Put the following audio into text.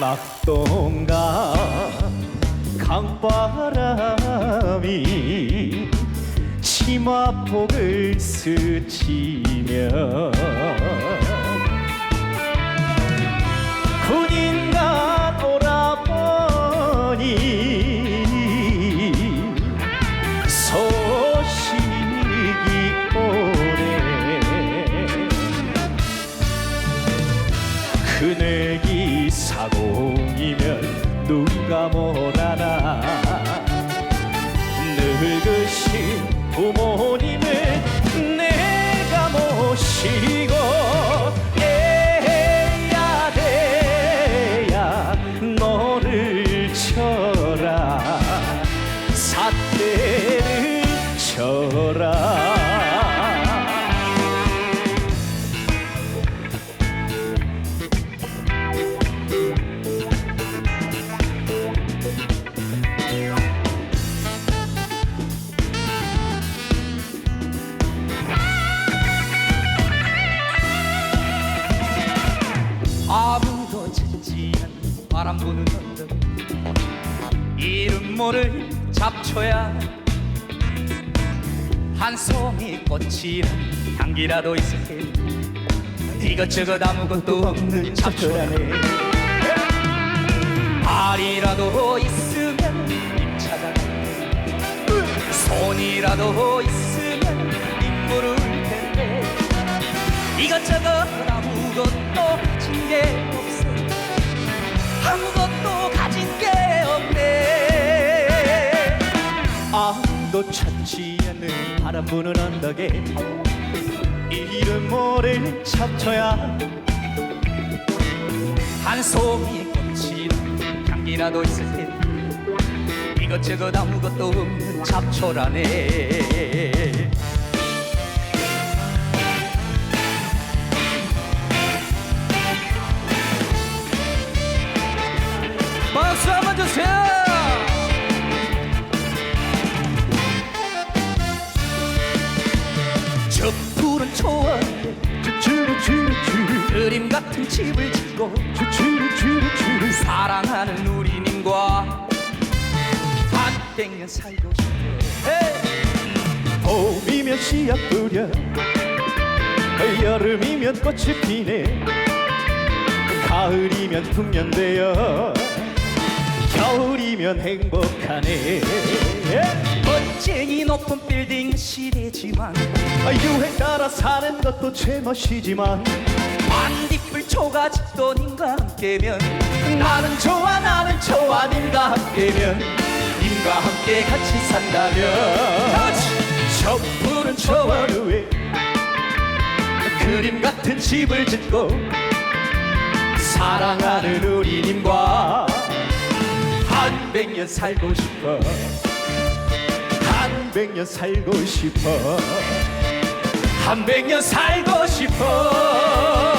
낙동강 강바람이 치마폭을 스치며 군인 사공이면 누가 뭐라나. 늙으신 부모님을 내가 모시고 애야 돼야 너를 쳐라. 사태를 쳐라 바람 부는 언덕. 이름 모를 잡초야. 한 송이 꽃이란 향기라도 있을 테 이것저것 아무것도 없는 잡초라네. 알이라도 있으면 입 찾아 손이라도 있으면 입 물을 텐데. 이것저것 아무도 찾지 않는 바람 부는 언덕에 이름 모를 잡초야 한 송이 꽃이 향기라도 있을 때 이것저것 아무것도 없는 잡초라네 초원 추추르추르추르 그림 같은 집을 짓고 추추르추르추르 사랑하는 우리님과 한백년 살고 싶어! 봄이면 씨앗 뿌려? 여름이면 꽃이 피네? 가을이면 풍년되어 겨울이면 행복하네 높은 빌딩 시대지만 아, 유행 따라 사는 것도 제멋이지만 반딧불 초가집도 님과 함께면 나는 좋아 나는 좋아 님과 함께면 님과 함께 같이 산다면 저 푸른 초원 위에 그림 같은 집을 짓고 사랑하는 우리 님과 한 백년 살고 싶어 한 백년 살고 싶어. 한 백년 살고 싶어